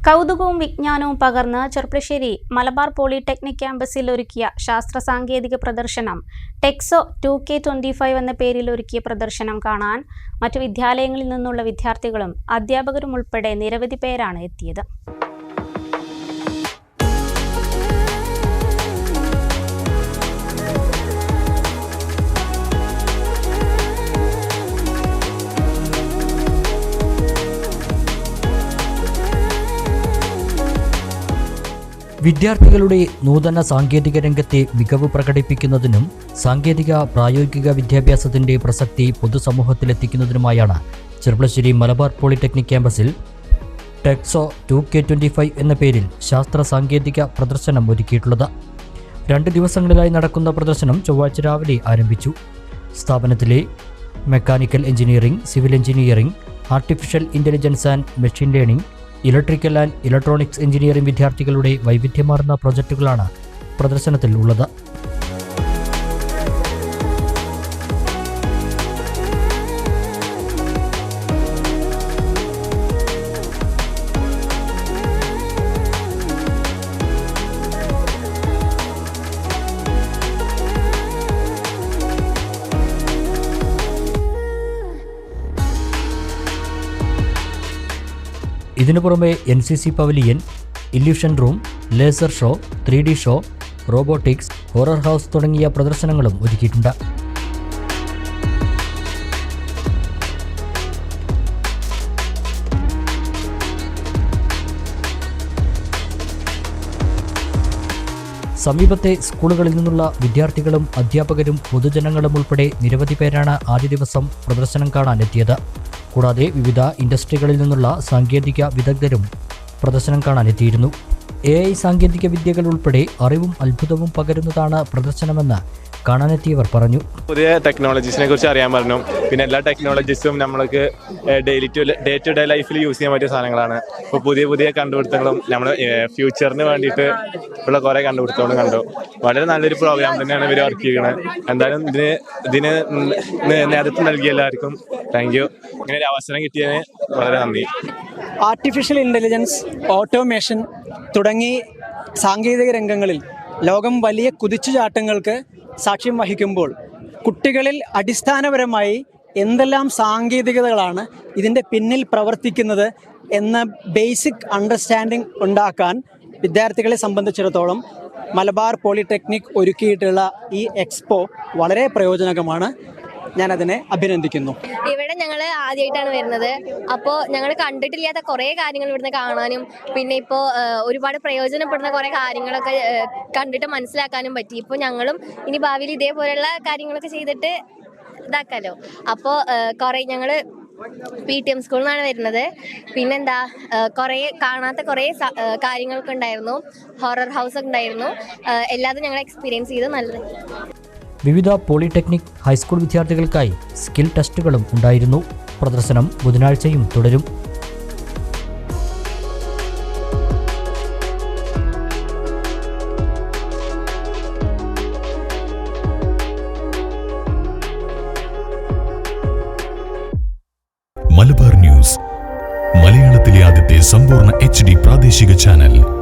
കൗതുകവും വിജ്ഞാനവും പകർന്ന് ചെർപ്പശ്ശേരി മലബാർ പോളിടെക്നിക് ക്യാമ്പസിൽ ഒരുക്കിയ ശാസ്ത്ര സാങ്കേതിക പ്രദർശനം Texo two K twenty five എന്ന പേരിൽ ഒരുക്കിയ പ്രദർശനം കാണാൻ മറ്റു വിദ്യാലയങ്ങളിൽ നിന്നുള്ള വിദ്യാർത്ഥികളും അധ്യാപകരും ഉൾപ്പെടെ നിരവധി പേരാണ് എത്തിയത്. വിദ്യാർത്ഥികളുടെ നൂതന സാങ്കേതിക രംഗത്തെ മികവ് പ്രകടിപ്പിക്കുന്നതിനും സാങ്കേതിക പ്രായോഗിക വിദ്യാഭ്യാസത്തിന്റെ പ്രസക്തി പൊതുസമൂഹത്തിലെത്തിക്കുന്നതിനുമായാണ് ചെറുപ്പശ്ശേരി മലബാർ പോളിടെക്നിക് ക്യാമ്പസിൽ Texo two K twenty five എന്ന പേരിൽ ശാസ്ത്ര സാങ്കേതിക പ്രദർശനം ഒരുക്കിയിട്ടുള്ളത്. രണ്ട് ദിവസങ്ങളിലായി നടക്കുന്ന പ്രദർശനം ചൊവ്വാഴ്ച രാവിലെ ആരംഭിച്ചു. സ്ഥാപനത്തിലെ mechanical engineering civil engineering artificial intelligence and machine learning electrical and electronics engineering വിദ്യാർത്ഥികളുടെ വൈവിധ്യമാർന്ന പ്രൊജക്റ്റുകളാണ് പ്രദർശനത്തിൽ ഉള്ളത് ഇതിനു പുറമെ N C C pavilion illusion room laser show three D show robotics horror house തുടങ്ങിയ പ്രദർശനങ്ങളും ഒരുക്കിയിട്ടുണ്ട്. സമീപത്തെ സ്കൂളുകളിൽ നിന്നുള്ള വിദ്യാർത്ഥികളും അധ്യാപകരും പൊതുജനങ്ങളും ഉൾപ്പെടെ നിരവധി പേരാണ് ആദ്യ ദിവസം പ്രദർശനം കാണാൻ എത്തിയത് കൂടാതെ വിവിധ ഇൻഡസ്ട്രികളിൽ നിന്നുള്ള സാങ്കേതിക വിദഗ്ധരും പ്രദർശനം കാണാനെത്തിയിരുന്നു. എ ഐ സാങ്കേതിക വിദ്യകൾ ഉൾപ്പെടെ അറിവും അത്ഭുതവും പകരുന്നതാണ് പ്രദർശനമെന്ന് കാണാനെത്തിയവർ പറഞ്ഞു. പുതിയ ടെക്നോളജീസിനെ കുറിച്ച് അറിയാൻ പറഞ്ഞു. പിന്നെ എല്ലാ ടെക്നോളജീസും നമ്മൾക്ക് daily to day to day ലൈഫിൽ യൂസ് ചെയ്യാൻ പറ്റിയ സാധനങ്ങളാണ്. ഇപ്പോൾ പുതിയ പുതിയ കണ്ടുപിടുത്തങ്ങളും നമ്മൾ ഫ്യൂച്ചറിന് വേണ്ടിയിട്ട് ഉള്ള കുറേ കണ്ടുപിടുത്തങ്ങളും കണ്ടു. വളരെ നല്ലൊരു പ്രോഗ്രാം തന്നെയാണ് ഇവർ വർക്ക് ചെയ്യുന്നത് എന്തായാലും ഇതിന് ഇതിന് നേതൃത്വം നൽകിയ എല്ലാവർക്കും താങ്ക് യു ഇങ്ങനെ ഒരു അവസരം കിട്ടിയതിന് വളരെ നന്ദി. ആർട്ടിഫിഷ്യൽ ഇന്റലിജൻസ് ഓട്ടോമേഷൻ തുടങ്ങി സാങ്കേതിക രംഗങ്ങളിൽ ലോകം വലിയ കുതിച്ചുചാട്ടങ്ങൾക്ക് സാക്ഷ്യം വഹിക്കുമ്പോൾ കുട്ടികളിൽ അടിസ്ഥാനപരമായി എന്തെല്ലാം സാങ്കേതികതകളാണ് ഇതിന്റെ പിന്നിൽ പ്രവർത്തിക്കുന്നത് എന്ന ബേസിക് അണ്ടർസ്റ്റാൻഡിംഗ് ഉണ്ടാക്കാൻ വിദ്യാർത്ഥികളെ സംബന്ധിച്ചിടത്തോളം മലബാർ പോളിടെക്നിക് ഒരുക്കിയിട്ടുള്ള ഈ എക്സ്പോ വളരെ പ്രയോജനകമാണ്. ഞാനതിനെ അഭിനന്ദിക്കുന്നു. ഇവിടെ ഞങ്ങൾ ആദ്യമായിട്ടാണ് വരുന്നത്. അപ്പോൾ ഞങ്ങൾ കണ്ടിട്ടില്ലാത്ത കുറേ കാര്യങ്ങൾ ഇവിടുന്ന് കാണാനും പിന്നെ ഇപ്പോൾ ഒരുപാട് പ്രയോജനപ്പെടുന്ന കുറേ കാര്യങ്ങളൊക്കെ കണ്ടിട്ട് മനസ്സിലാക്കാനും പറ്റി. ഇപ്പോൾ ഞങ്ങളും ഇനി ഭാവിയിൽ ഇതേപോലെയുള്ള കാര്യങ്ങളൊക്കെ ചെയ്തിട്ട് ഇതാക്കാലോ. അപ്പോൾ കുറേ ഞങ്ങൾ പി ടി എം സ്കൂളിൽ നിന്നാണ് വരുന്നത്. പിന്നെന്താ കുറേ കാണാത്ത കുറേ കാര്യങ്ങളൊക്കെ ഉണ്ടായിരുന്നു. ഹൊറർ ഹൗസ് ഉണ്ടായിരുന്നു. എല്ലാതും ഞങ്ങൾ എക്സ്പീരിയൻസ് ചെയ്ത് നല്ലത് വിവിധ പോളിടെക്നിക് ഹൈസ്കൂൾ വിദ്യാർത്ഥികൾക്കായി സ്കിൽ ടെസ്റ്റുകളും ഉണ്ടായിരുന്നു. പ്രദർശനം ബുധനാഴ്ചയും തുടരും. മലബാർ ന്യൂസ് മലയാളത്തിലെ ആദ്യത്തെ സമ്പൂർണ എച്ച് ഡി പ്രാദേശിക ചാനൽ.